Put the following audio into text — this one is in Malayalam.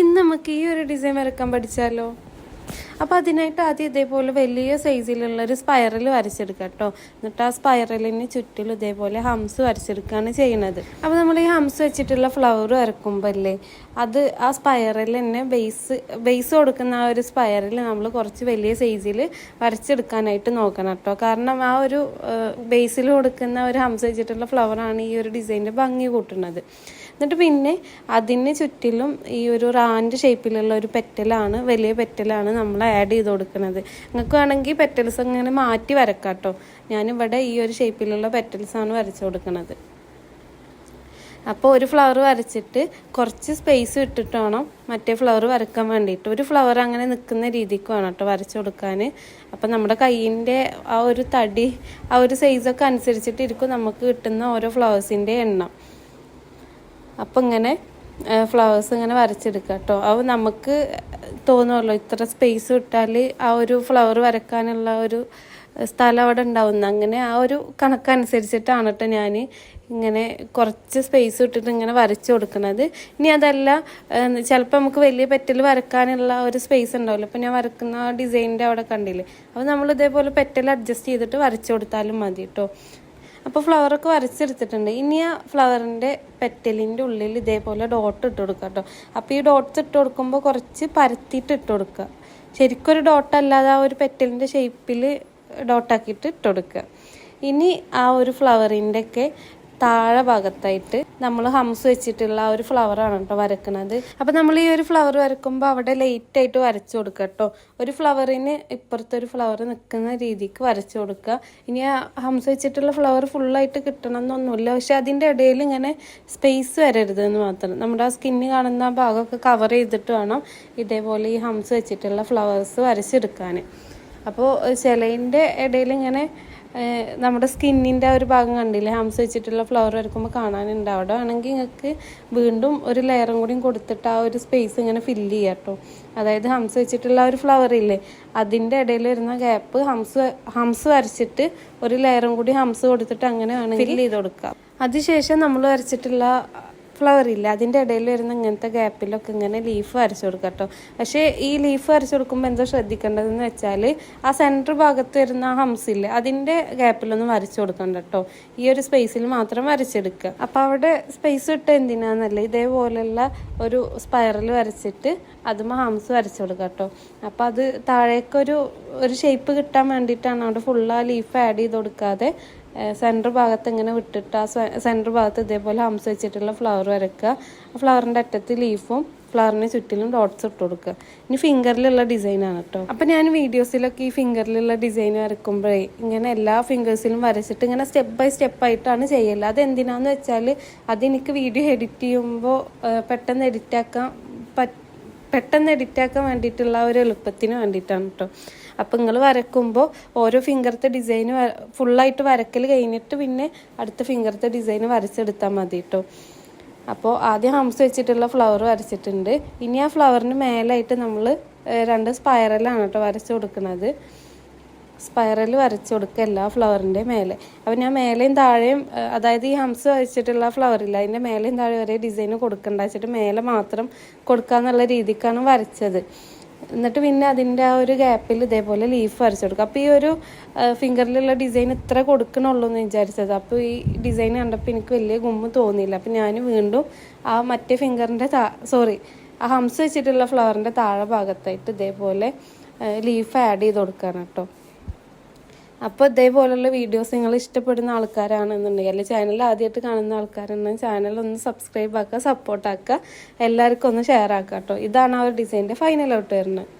ഇന്ന് നമുക്ക് ഈ ഒരു ഡിസൈൻ വരക്കാൻ പഠിച്ചാലോ? അപ്പോൾ അതിനായിട്ട് ആദ്യം ഇതേപോലെ വലിയ സൈസിലുള്ള ഒരു സ്പൈറൽ വരച്ചെടുക്കുക കേട്ടോ എന്നിട്ട് ആ സ്പൈറലിന് ചുറ്റിൽ ഇതേപോലെ ഹംസ് വരച്ചെടുക്കുകയാണ് ചെയ്യുന്നത്. അപ്പോൾ നമ്മൾ ഈ ഹംസ് വെച്ചിട്ടുള്ള ഫ്ലവർ വരക്കുമ്പോൾ അല്ലേ അത് ആ സ്പൈറൽ തന്നെ ബേസ് ബേസ് കൊടുക്കുന്ന ആ ഒരു സ്പൈറൽ നമ്മൾ കുറച്ച് വലിയ സൈസിൽ വരച്ചെടുക്കാനായിട്ട് നോക്കണം കേട്ടോ കാരണം ആ ഒരു ബേസിൽ കൊടുക്കുന്ന ഒരു ഹംസ് വെച്ചിട്ടുള്ള ഫ്ലവറാണ് ഈ ഒരു ഡിസൈനിന്റെ ഭംഗി കൂട്ടുന്നത്. എന്നിട്ട് പിന്നെ അതിന് ചുറ്റിലും ഈ ഒരു റാൻഡ് ഷേപ്പിലുള്ള ഒരു പെറ്റലാണ് വലിയ പെറ്റലാണ് നമ്മൾ ആഡ് ചെയ്ത് കൊടുക്കുന്നത്. നിങ്ങൾക്ക് വേണമെങ്കിൽ പെറ്റൽസ് ഇങ്ങനെ മാറ്റി വരക്കാം കേട്ടോ ഞാനിവിടെ ഈ ഒരു ഷേപ്പിലുള്ള പെറ്റൽസാണ് വരച്ചു കൊടുക്കുന്നത്. അപ്പോൾ ഒരു ഫ്ലവർ വരച്ചിട്ട് കുറച്ച് സ്പേസ് ഇട്ടിട്ട് വേണം മറ്റേ ഫ്ലവർ വരക്കാൻ വേണ്ടിയിട്ട്. ഒരു ഫ്ലവർ അങ്ങനെ നിൽക്കുന്ന രീതിക്ക് വേണം കേട്ടോ വരച്ചു കൊടുക്കാൻ. അപ്പം നമ്മുടെ കയ്യിന്റെ ആ ഒരു തടി ആ ഒരു സൈസൊക്കെ അനുസരിച്ചിട്ടിരിക്കും നമുക്ക് കിട്ടുന്ന ഓരോ ഫ്ലവേഴ്സിന്റെ എണ്ണം. അപ്പം ഇങ്ങനെ ഫ്ലവേഴ്സ് ഇങ്ങനെ വരച്ചെടുക്കുക കേട്ടോ അത് നമുക്ക് തോന്നുമല്ലോ ഇത്ര സ്പേസ് വിട്ടാൽ ആ ഒരു ഫ്ലവർ വരക്കാനുള്ള ഒരു സ്ഥലം അവിടെ ഉണ്ടാവുന്ന അങ്ങനെ ആ ഒരു കണക്കനുസരിച്ചിട്ടാണ് കേട്ടോ ഞാൻ ഇങ്ങനെ കുറച്ച് സ്പേസ് ഇട്ടിട്ട് ഇങ്ങനെ വരച്ചു കൊടുക്കുന്നത് ഇനി അതല്ല ചിലപ്പോൾ നമുക്ക് വലിയ പെറ്റൽ വരക്കാനുള്ള ഒരു സ്പേസ് ഉണ്ടാവില്ല അപ്പോൾ ഞാൻ വരക്കുന്ന ഡിസൈനിന്റെ അവിടെ കണ്ടില്ലേ? അപ്പോൾ നമ്മൾ ഇതേപോലെ പെറ്റൽ അഡ്ജസ്റ്റ് ചെയ്തിട്ട് വരച്ചു കൊടുത്താലും മതി കേട്ടോ അപ്പോൾ ഫ്ലവറൊക്കെ വരച്ചെടുത്തിട്ടുണ്ട്. ഇനി ആ ഫ്ലവറിന്റെ പെറ്റലിന്റെ ഉള്ളിൽ ഇതേപോലെ ഡോട്ട് ഇട്ട് കൊടുക്കുക കേട്ടോ അപ്പോൾ ഈ ഡോട്ട്സ് ഇട്ട് കൊടുക്കുമ്പോൾ കുറച്ച് പരത്തിയിട്ട് ഇട്ട് കൊടുക്കുക. ശരിക്കൊരു ഡോട്ടല്ലാതെ ആ ഒരു പെറ്റലിന്റെ ഷേപ്പിൽ ഡോട്ടാക്കിയിട്ട് ഇട്ട് കൊടുക്കുക. ഇനി ആ ഒരു ഫ്ലവറിന്റെ ഒക്കെ താഴെ ഭാഗത്തായിട്ട് നമ്മൾ ഹംസ് വെച്ചിട്ടുള്ള ആ ഒരു ഫ്ലവറാണ് കേട്ടോ വരക്കുന്നത് അപ്പം നമ്മൾ ഈ ഒരു ഫ്ലവർ വരക്കുമ്പോൾ അവിടെ ലൈറ്റ് ആയിട്ട് വരച്ചു കൊടുക്കുക കേട്ടോ ഒരു ഫ്ലവറിന് ഇപ്പുറത്തെ ഒരു ഫ്ലവർ നിൽക്കുന്ന രീതിക്ക് വരച്ചു കൊടുക്കുക ഇനി ഹംസ് വെച്ചിട്ടുള്ള ഫ്ലവർ ഫുള്ളായിട്ട് കിട്ടണം എന്നൊന്നുമില്ല പക്ഷെ അതിന്റെ ഇടയിൽ ഇങ്ങനെ സ്പേസ് വരരുത് എന്ന് മാത്രം. നമ്മുടെ ആ സ്കിന്ന് കാണുന്ന ഭാഗമൊക്കെ കവർ ചെയ്തിട്ട് വേണം ഇതേപോലെ ഈ ഹംസ് വെച്ചിട്ടുള്ള ഫ്ലവേഴ്സ് വരച്ചെടുക്കാൻ അപ്പോൾ ചിലതിന്റെ ഇടയിൽ ഇങ്ങനെ നമ്മുടെ സ്കിന്നിന്റെ ആ ഒരു ഭാഗം കണ്ടില്ലേ? ഹംസ് വെച്ചിട്ടുള്ള ഫ്ലവർ വരക്കുമ്പോൾ കാണാനുണ്ട്. അവിടെ ആണെങ്കിൽ നിങ്ങൾക്ക് വീണ്ടും ഒരു ലെയറും കൂടിയും കൊടുത്തിട്ട് ആ ഒരു സ്പേസ് ഇങ്ങനെ ഫില്ല് ചെയ്യാം കേട്ടോ. അതായത് ഹംസ് വെച്ചിട്ടുള്ള ഒരു ഫ്ലവർ ഇല്ലേ? അതിന്റെ ഇടയിൽ വരുന്ന ഗ്യാപ്പ് ഹംസ് ഹംസ് വരച്ചിട്ട് ഒരു ലെയറും കൂടി ഹംസ് കൊടുത്തിട്ട് അങ്ങനെ വേണമെങ്കിൽ ഫില്ല് ചെയ്ത് കൊടുക്കാം. അതിനുശേഷം നമ്മൾ വരച്ചിട്ടുള്ള ഫ്ലവർ ഇല്ല. അതിന്റെ ഇടയിൽ വരുന്ന ഇങ്ങനത്തെ ഗ്യാപ്പിലൊക്കെ ഇങ്ങനെ ലീഫ് വരച്ചു കൊടുക്കുക കേട്ടോ. പക്ഷേ ഈ ലീഫ് വരച്ചു കൊടുക്കുമ്പോൾ എന്തോ ശ്രദ്ധിക്കേണ്ടതെന്ന് വെച്ചാൽ ആ സെന്റർ ഭാഗത്ത് വരുന്ന ആ ഹംസ് അതിന്റെ ഗ്യാപ്പിലൊന്നും വരച്ചു കൊടുക്കണ്ട കേട്ടോ. ഈ ഒരു സ്പേസിൽ മാത്രം വരച്ചെടുക്കുക. അപ്പോൾ അവിടെ സ്പേസ് ഇട്ട് എന്തിനാന്നല്ല ഇതേപോലെയുള്ള ഒരു സ്പൈറൽ വരച്ചിട്ട് അതും ഹംസ് വരച്ചു കൊടുക്കുക കേട്ടോ. അപ്പോൾ അത് താഴേക്കൊരു ഒരു ഷേപ്പ് കിട്ടാൻ വേണ്ടിയിട്ടാണ് അവിടെ ഫുള്ള് ആ ലീഫ് ആഡ് ചെയ്ത് കൊടുക്കാതെ സെന്റർ ഭാഗത്ത് ഇങ്ങനെ വിട്ടിട്ട് ആ സെന്റർ ഭാഗത്ത് ഇതേപോലെ ഹംസ് വെച്ചിട്ടുള്ള ഫ്ലവർ വരയ്ക്കുക ആ ഫ്ലവറിന്റെ അറ്റത്ത് ലീഫും ഫ്ലവറിന് ചുറ്റിലും ഡോട്ട്സ് ഇട്ട് കൊടുക്കുക. ഇനി ഫിംഗറിലുള്ള ഡിസൈനാണ് കേട്ടോ അപ്പം ഞാൻ വീഡിയോസിലൊക്കെ ഈ ഫിംഗറിലുള്ള ഡിസൈൻ വരക്കുമ്പോഴേ ഇങ്ങനെ എല്ലാ ഫിംഗേഴ്സിലും വരച്ചിട്ട് ഇങ്ങനെ സ്റ്റെപ്പ് ബൈ സ്റ്റെപ്പ് ആയിട്ടാണ് ചെയ്യൽ. അത് എന്തിനാന്ന് വെച്ചാൽ അതെനിക്ക് വീഡിയോ എഡിറ്റ് ചെയ്യുമ്പോൾ പെട്ടെന്ന് എഡിറ്റ് ആക്കാൻ പറ്റ പെട്ടെന്ന് എഡിറ്റ് ആക്കാൻ വേണ്ടിയിട്ടുള്ള ഒരു എളുപ്പത്തിന് വേണ്ടിയിട്ടാണ് കേട്ടോ അപ്പം നിങ്ങൾ വരക്കുമ്പോൾ ഓരോ ഫിംഗറത്തെ ഡിസൈൻ ഫുള്ളായിട്ട് വരക്കൽ കഴിഞ്ഞിട്ട് പിന്നെ അടുത്ത ഫിംഗറത്തെ ഡിസൈൻ വരച്ചെടുത്താൽ മതി കേട്ടോ അപ്പോൾ ആദ്യം ഹംസ് വെച്ചിട്ടുള്ള ഫ്ലവർ വരച്ചിട്ടുണ്ട്. ഇനി ആ ഫ്ലവറിന് മേലായിട്ട് നമ്മൾ രണ്ട് സ്പൈറലാണ് കേട്ടോ വരച്ചു കൊടുക്കുന്നത് സ്പൈറൽ വരച്ചു കൊടുക്കുക എല്ലാ ഫ്ലവറിന്റെ മേലെ. അപ്പോൾ ഞാൻ മേലെയും താഴെയും അതായത് ഈ ഹംസ് വരച്ചിട്ടുള്ള ഫ്ലവറില്ല അതിന്റെ മേലെയും താഴെ വരെ ഡിസൈൻ കൊടുക്കണ്ട. വെച്ചിട്ട് മേലെ മാത്രം കൊടുക്കാന്നുള്ള രീതിക്കാണ് വരച്ചത്. എന്നിട്ട് പിന്നെ അതിന്റെ ആ ഒരു ഗ്യാപ്പിൽ ഇതേപോലെ ലീഫ് വരച്ചു കൊടുക്കുക. അപ്പോൾ ഈ ഒരു ഫിംഗറിലുള്ള ഡിസൈൻ ഇത്ര കൊടുക്കണുള്ളൂ എന്ന് വിചാരിച്ചത്. അപ്പോൾ ഈ ഡിസൈൻ കണ്ടപ്പോൾ എനിക്ക് വലിയ ഗുമ്മ് തോന്നിയില്ല. അപ്പോൾ ഞാൻ വീണ്ടും ആ മറ്റേ ഫിംഗറിന്റെ താ സോറി ആ ഹംസ് വെച്ചിട്ടുള്ള ഫ്ലവറിന്റെ താഴെ ഭാഗത്തായിട്ട് ഇതേപോലെ ലീഫ് ആഡ് ചെയ്ത് കൊടുക്കുകയാണ് കേട്ടോ. അപ്പോൾ ഇതേപോലുള്ള വീഡിയോസ് നിങ്ങൾ ഇഷ്ടപ്പെടുന്ന ആൾക്കാരാണെന്നുണ്ടെങ്കിൽ ചാനൽ ആദ്യമായിട്ട് കാണുന്ന ആൾക്കാരുണ്ടെങ്കിൽ ചാനൽ ഒന്ന് സബ്സ്ക്രൈബ് ആക്കുക സപ്പോർട്ടാക്കുക എല്ലാവർക്കും ഒന്ന് ഷെയർ ആക്കുക കേട്ടോ. ഇതാണ് ആ ഒരു ഡിസൈന്റെ ഫൈനൽ ഔട്ട് വരുന്നത്.